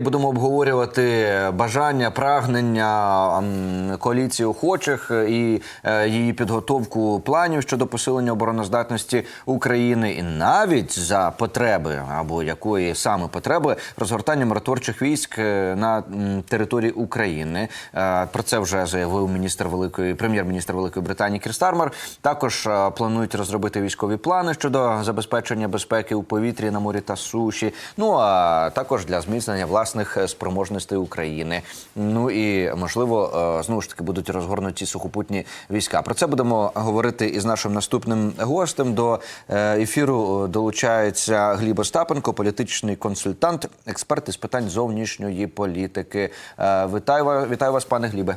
Будемо обговорювати бажання, прагнення коаліції охочих і е, її підготовку планів щодо посилення обороноздатності України, і навіть за потреби або якої саме потреби розгортання миротворчих військ е, на території України. Е, Про це вже заявив міністр великої прем'єр-міністр Великої Британії Кір Стармер. Також планують розробити військові плани щодо забезпечення безпеки у повітрі на морі та суші. Ну а також для зміцнення власних спроможностей України. Ну і можливо, е, знову ж таки будуть розгорнуті сухопутні війська. Про це будемо говорити із нашим наступним гостем. До е, ефіру долучається Гліб Остапенко, політичний консультант, експерт із питань зовнішньої політики. Е, Вітаю вітаю вас, пане Глібе.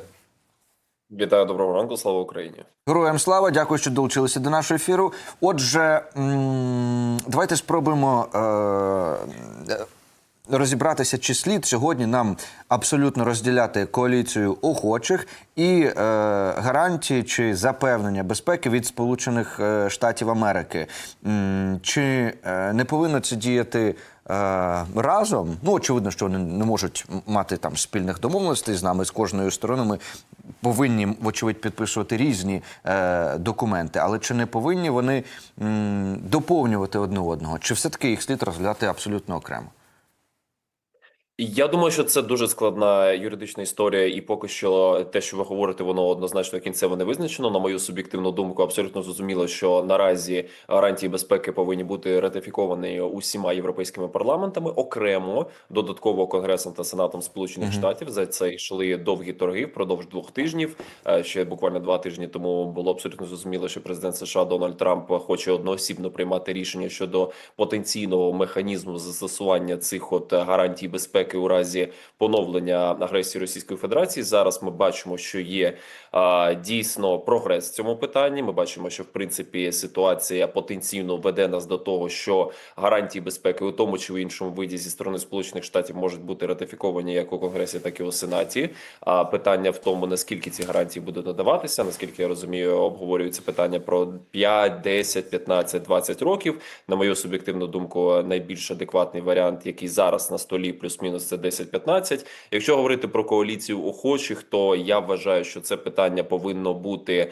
Вітаю доброго ранку, слава Україні. Героям слава, дякую, що долучилися до нашого ефіру. Отже, давайте спробуємо е, розібратися, чи слід сьогодні нам абсолютно розділяти коаліцію охочих і е, гарантії чи запевнення безпеки від Сполучених е, Штатів Америки. Чи е, не повинно це діяти? е, Разом, ну очевидно, що вони не можуть мати там спільних домовленостей з нами з кожною стороною. Ми повинні, вочевидь, підписувати різні е, документи, але чи не повинні вони м, доповнювати одне одного? Чи все-таки їх слід розглядати абсолютно окремо? Я думаю, що це дуже складна юридична історія, і поки що те, що ви говорите, воно однозначно кінцево не визначено. На мою суб'єктивну думку, абсолютно зрозуміло, що наразі гарантії безпеки повинні бути ратифіковані усіма європейськими парламентами окремо додатково Конгресом та Сенатом Сполучених Мгм. Штатів. За це йшли довгі торги впродовж двох тижнів. Е, Ще буквально два тижні тому було абсолютно зрозуміло, що президент США Дональд Трамп хоче одноосібно приймати рішення щодо потенційного механізму застосування цих от гарантій безпеки у разі поновлення агресії Російської Федерації. Зараз ми бачимо, що є а, дійсно прогрес в цьому питанні. Ми бачимо, що в принципі ситуація потенційно веде нас до того, що гарантії безпеки у тому чи в іншому виді зі сторони Сполучених Штатів можуть бути ратифіковані як у Конгресі, так і у Сенаті. А питання в тому, наскільки ці гарантії будуть надаватися, наскільки я розумію, обговорюється питання про 5, 10, 15, 20 років. На мою суб'єктивну думку, найбільш адекватний варіант, який зараз на столі, плюс-мінус, це 10-15. Якщо говорити про коаліцію охочих, то я вважаю, що це питання повинно бути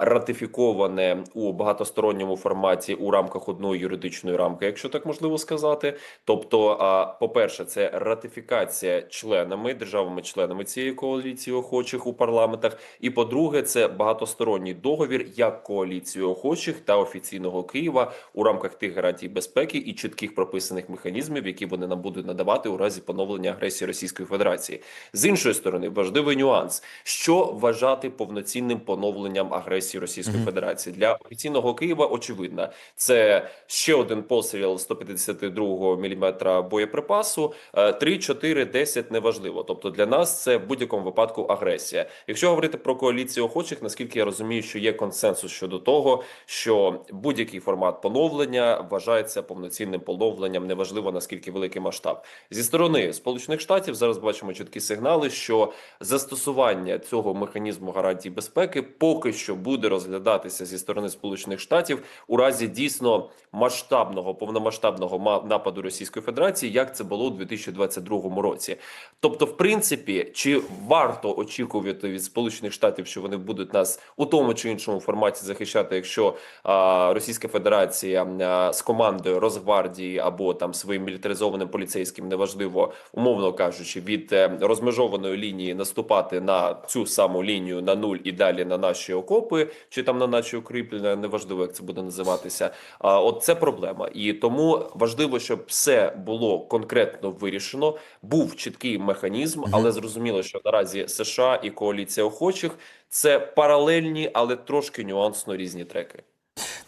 ратифіковане у багатосторонньому форматі у рамках одної юридичної рамки, якщо так можливо сказати. Тобто, а, по-перше, це ратифікація членами державами-членами цієї коаліції охочих у парламентах. І по-друге, це багатосторонній договір як коаліції охочих та офіційного Києва у рамках тих гарантій безпеки і чітких прописаних механізмів, які вони нам будуть надавати у разі поновлення агресії Російської Федерації. З іншої сторони, важливий нюанс, що вважати повноцінним поновленням агресії Російської Федерації для офіційного Києва. Очевидно, це ще один постріл 152 мм боєприпасу. е, 3, 4, 10 – неважливо. Тобто для нас це в будь-якому випадку агресія. Якщо говорити про коаліцію охочих, наскільки я розумію, що є консенсус щодо того, що будь-який формат поновлення вважається повноцінним поновленням, неважливо наскільки великий масштаб. Зі сторони Сполучених Штатів зараз бачимо чіткі сигнали, що застосування цього механізму гарантій безпеки поки що буде розглядатися зі сторони Сполучених Штатів у разі дійсно масштабного повномасштабного ма- нападу Російської Федерації, як це було у 2022 році. Тобто, в принципі, чи варто очікувати від Сполучених Штатів, що вони будуть нас у тому чи іншому форматі захищати, якщо а, Російська Федерація а, з командою Росгвардії або там своїм мілітаризованим поліцейським, неважливо, умовно кажучи, від е, розмежованої лінії наступати на цю саму лінію на нуль і далі на наші окопи, чи там на наші укріплення, неважливо, як це буде називатися. А от це проблема, і тому важливо, щоб все було конкретно вирішено. Був чіткий механізм, але зрозуміло, що наразі США і коаліція охочих це паралельні, але трошки нюансно різні треки.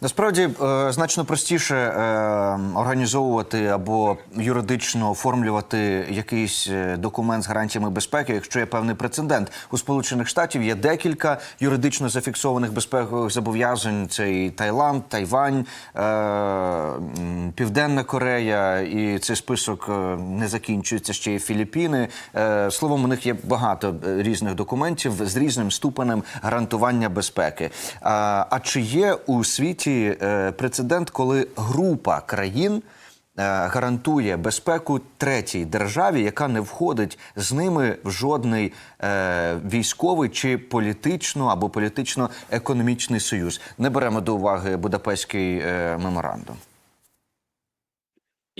Насправді е, значно простіше е, організовувати або юридично оформлювати якийсь е, документ з гарантіями безпеки, якщо є певний прецедент. У Сполучених Штатів є декілька юридично зафіксованих безпекових зобов'язань: це і Таїланд, Тайвань, Південна Корея, і цей список не закінчується ще й Філіппіни. Словом, у них є багато різних документів з різним ступенем гарантування безпеки. А чи є у світі е, прецедент, коли група країн гарантує безпеку третій державі, яка не входить з ними в жодний е, військовий чи політично або політично-економічний союз. Не беремо до уваги Будапештський е, меморандум.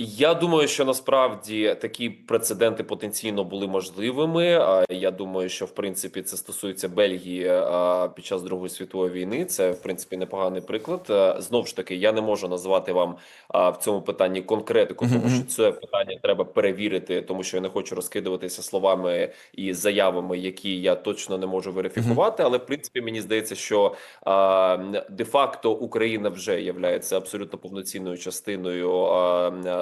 Я думаю, що насправді такі прецеденти потенційно були можливими. А я думаю, що в принципі це стосується Бельгії під час Другої світової війни. Це в принципі непоганий приклад. А, Знов ж таки, я не можу назвати вам в цьому питанні конкретику, тому що це питання треба перевірити, тому що я не хочу розкидуватися словами і заявами, які я точно не можу верифікувати. Але в принципі мені здається, що де-факто Україна вже є абсолютно повноцінною частиною.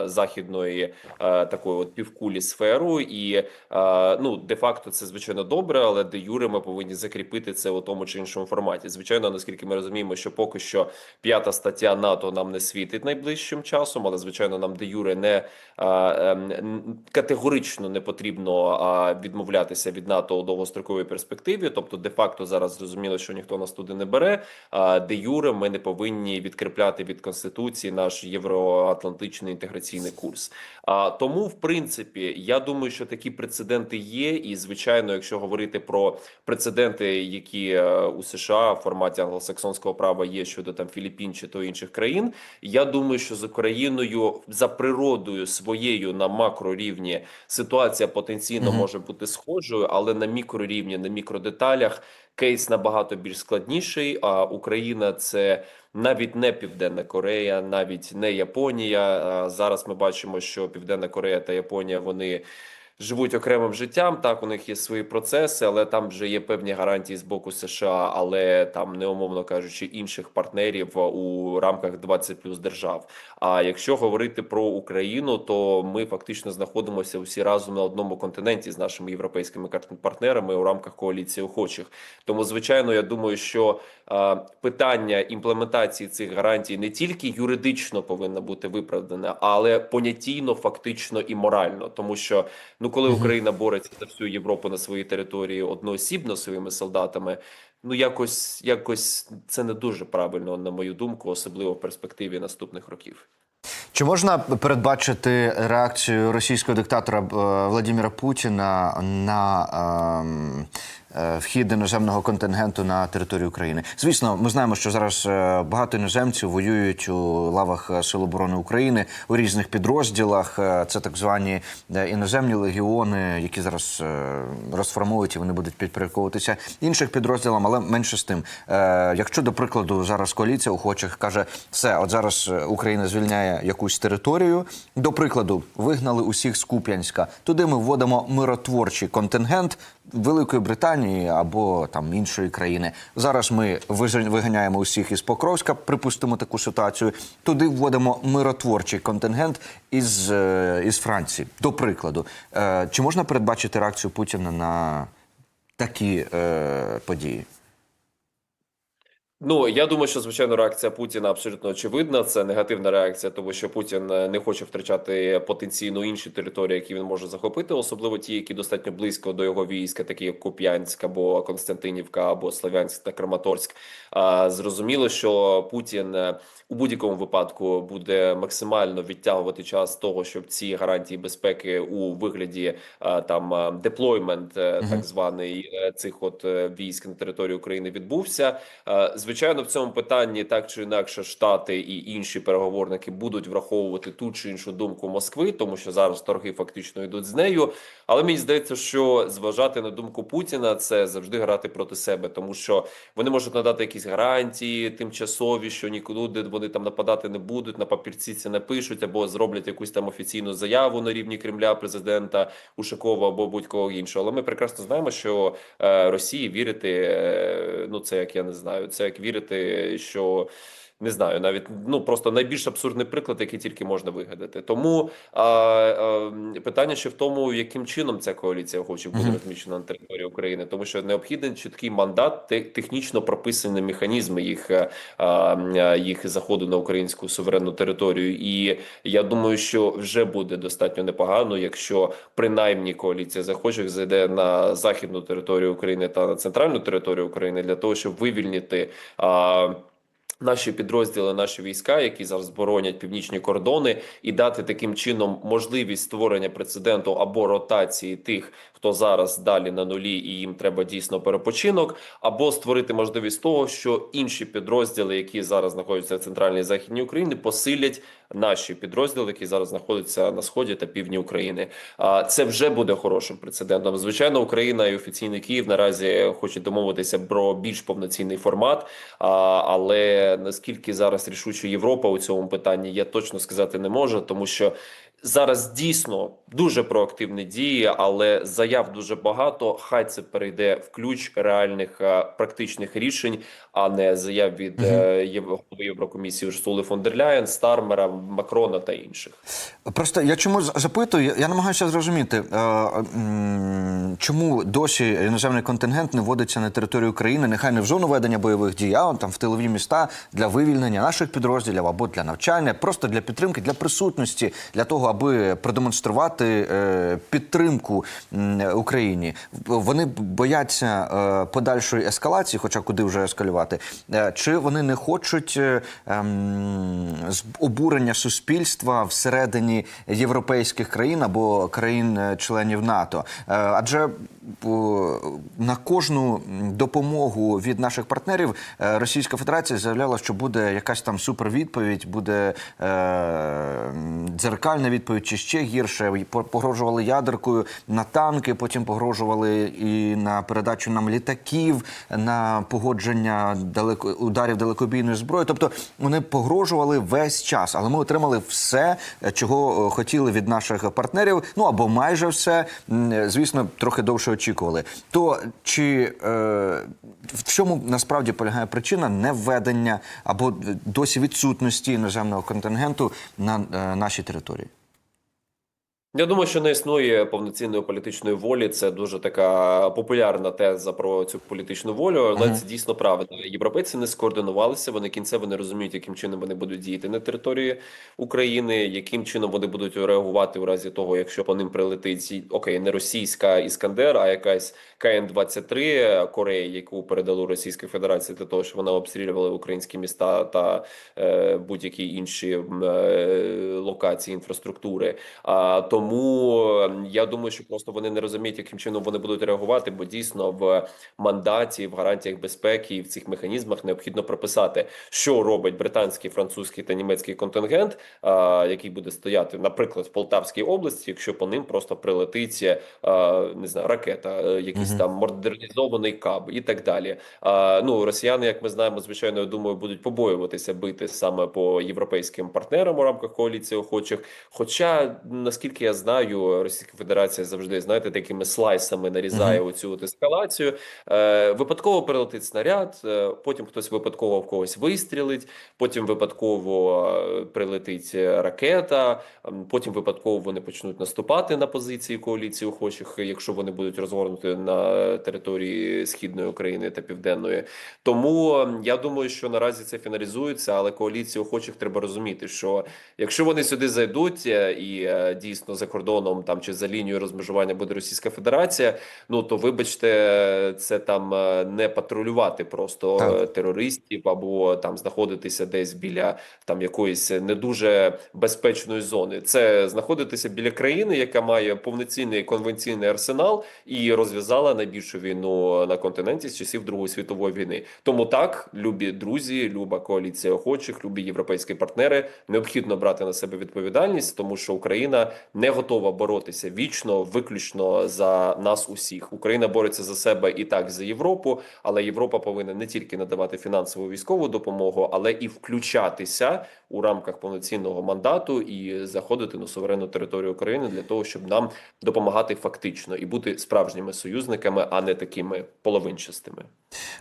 Західної е, такої от півкулі сферу, і е, ну де-факто це звичайно добре, але де юре ми повинні закріпити це у тому чи іншому форматі. Звичайно, наскільки ми розуміємо, що поки що п'ята стаття НАТО нам не світить найближчим часом, але звичайно, нам де юре не е, е, категорично не потрібно відмовлятися від НАТО у довгостроковій перспективі. Тобто, де-факто зараз зрозуміло, що ніхто нас туди не бере. Де юре ми не повинні відкріпляти від конституції наш євроатлантичний інтеграційний курс. А тому, в принципі, я думаю, що такі прецеденти є. І звичайно, якщо говорити про прецеденти, які е, у США в форматі англосаксонського права є щодо там Філіппін чи то інших країн, я думаю, що з Україною за природою своєю на макрорівні ситуація потенційно Мгм. може бути схожою, але на мікрорівні, на мікродеталях кейс набагато більш складніший. А Україна це навіть не Південна Корея, навіть не Японія. Зараз ми бачимо, що Південна Корея та Японія вони. Живуть окремим життям, так у них є свої процеси, але там вже є певні гарантії з боку США, але там не умовно кажучи інших партнерів у рамках 20 плюс держав. А якщо говорити про Україну, то ми фактично знаходимося усі разом на одному континенті з нашими європейськими партнерами у рамках коаліції охочих. Тому, звичайно, я думаю, що питання імплементації цих гарантій не тільки юридично повинно бути виправдане, але понятійно, фактично і морально, тому що ну коли Україна бореться за всю Європу на своїй території одноосібно своїми солдатами. Ну, якось, якось це не дуже правильно, на мою думку, особливо в перспективі наступних років. Чи можна передбачити реакцію російського диктатора е, Владимира Путіна на ем, вхід іноземного контингенту на територію України? Звісно, ми знаємо, що зараз е, багато іноземців воюють у лавах е, Сил оборони України у різних підрозділах. Е, Це так звані е, іноземні легіони, які зараз е, розформують і вони будуть підпорядковуватися інших підрозділам, але менше з тим. Е, Якщо до прикладу зараз коаліція охочих каже, все, от зараз е, Україна звільняє якусь територію. До прикладу, вигнали усіх з Куп'янська. Туди ми вводимо миротворчий контингент Великої Британії або там іншої країни. Зараз ми виганяємо усіх із Покровська. Припустимо таку ситуацію. Туди вводимо миротворчий контингент із, е, із Франції. До прикладу, Е, чи можна передбачити реакцію Путіна на такі е, події? Ну я думаю, що звичайно реакція Путіна абсолютно очевидна. Це негативна реакція, тому що Путін е, не хоче втрачати потенційно інші території, які він може захопити, особливо ті, які достатньо близько до його війська, такі як Куп'янськ або Константинівка, або Слов'янськ та Краматорськ. А зрозуміло, що Путін е, у будь-якому випадку буде максимально відтягувати час того, щоб ці гарантії безпеки у вигляді е, там деплоймент, так званий цих от військ на території України відбувся. Звичайно, в цьому питанні так чи інакше Штати і інші переговорники будуть враховувати ту чи іншу думку Москви, тому що зараз торги фактично йдуть з нею. Але мені здається, що зважати на думку Путіна це завжди грати проти себе, тому що вони можуть надати якісь гарантії тимчасові, що нікуди вони там нападати не будуть. На папірці це напишуть або зроблять якусь там офіційну заяву на рівні Кремля, президента Ушакова або будь-кого іншого. Але ми прекрасно знаємо, що е, Росії вірити, е, ну це як я не знаю, це як вірити, що. Не знаю, навіть ну просто найбільш абсурдний приклад, який тільки можна вигадати. Тому а, а, питання ще в тому, яким чином ця коаліція охочих буде розміщена на території України, тому що необхідний чіткий мандат, те- технічно прописані механізми їх, е, а, їх заходу на українську суверенну територію. І я думаю, що вже буде достатньо непогано, якщо принаймні коаліція захочих зайде на західну територію України та на центральну територію України для того, щоб вивільнити. А, Наші підрозділи, наші війська, які зараз боронять північні кордони, і дати таким чином можливість створення прецеденту або ротації тих, хто зараз далі на нулі, і їм треба дійсно перепочинок, або створити можливість того, що інші підрозділи, які зараз знаходяться в центральній західній Україні, посилять наші підрозділи, які зараз знаходяться на сході та півдні України. А це вже буде хорошим прецедентом. Звичайно, Україна і офіційний Київ наразі хочуть домовитися про більш повноцінний формат. А, але наскільки зараз рішуча Європа у цьому питанні, я точно сказати не можу, тому що зараз дійсно дуже проактивні дії, але заяв дуже багато. Хай це перейде в ключ реальних е, практичних рішень, а не заяв від е, голови Єврокомісії Урсули фон дер Ляєн, Стармера, Макрона та інших. Просто я чому запитую, я, я намагаюся зрозуміти, е, чому досі іноземний контингент не вводиться на територію України, нехай не в зону ведення бойових дій, а там в тилові міста для вивільнення наших підрозділів або для навчання, просто для підтримки, для присутності, для того, аби продемонструвати е, підтримку Україні. Вони бояться е, подальшої ескалації, хоча куди вже ескалювати, Е, чи вони не хочуть ем, обурення суспільства всередині європейських країн або країн-членів НАТО. Адже на кожну допомогу від наших партнерів е, Російська Федерація заявляла, що буде якась там супервідповідь, буде е, дзеркальна відповідь чи ще гірше. Погрожували ядеркою на танки, потім погрожували і на передачу нам літаків, на погодження далеко ударів далекобійної зброї. Тобто вони погрожували весь час, але ми отримали все, чого е, хотіли від наших партнерів. Ну або майже все. Звісно, трохи довше очікували. То чи е, в чому насправді полягає причина невведення або досі відсутності іноземного контингенту на е, нашій території? Я думаю, що не існує повноцінної політичної волі. Це дуже така популярна теза про цю політичну волю. Але Мгм. це дійсно правда. Європейці не скоординувалися. Вони кінцево не розуміють, яким чином вони будуть діяти на території України, яким чином вони будуть реагувати у разі того, якщо по ним прилетить окей, не російська іскандер, а якась КН-23 Кореї, яку передали Російській Федерації для того, щоб вона обстрілювала українські міста та е, будь-які інші е, локації інфраструктури. А тому е, я думаю, що просто вони не розуміють, яким чином вони будуть реагувати, бо дійсно в мандаті, в гарантіях безпеки і в цих механізмах необхідно прописати, що робить британський, французький та німецький контингент, який буде стояти, наприклад, в Полтавській області, якщо по ним просто прилетить не знаю, ракета, е, якийсь там модернізований каб і так далі. Ну росіяни, як ми знаємо, звичайно, я думаю, будуть побоюватися бити саме по європейським партнерам у рамках коаліції охочих. Хоча, наскільки я знаю, Російська Федерація завжди знаєте такими слайсами нарізає оцю от ескалацію. Е, випадково прилетить снаряд, е, потім хтось випадково в когось вистрілить, потім випадково е, прилетить е, ракета, ем, потім випадково вони почнуть наступати на позиції коаліції охочих, якщо вони будуть розгорнуті на території східної України та південної. Тому я думаю, що наразі це фіналізується, але коаліції охочих треба розуміти, що якщо вони сюди зайдуть е, і е, дійсно за кордоном там чи за лінією розмежування буде Російська Федерація, ну то вибачте, це там е, не патрулювати просто Так. терористів або там знаходитися десь біля там якоїсь не дуже безпечної зони. Це знаходитися біля країни, яка має повноцінний конвенційний арсенал і розв'язала найбільшу війну на континенті з часів Другої світової війни. Тому так, любі друзі, люба коаліція охочих, любі європейські партнери, необхідно брати на себе відповідальність, тому що Україна не готова боротися вічно, виключно за нас усіх. Україна бореться за себе і так за Європу, але Європа повинна не тільки надавати фінансову військову допомогу, але і включатися у рамках повноцінного мандату і заходити на суверенну територію України для того, щоб нам допомагати фактично і бути справжніми союзниками, а не такими половинчастими.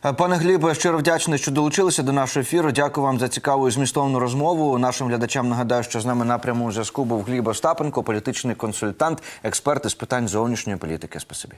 Е, Пане Глібе, щиро вдячний, що долучилися до нашого ефіру. Дякую вам за цікаву і змістовну розмову. Нашим глядачам нагадаю, що з нами на прямому зв'язку був Гліб Остапенко, політичний консультант, експерт із питань зовнішньої політики. Спасибі.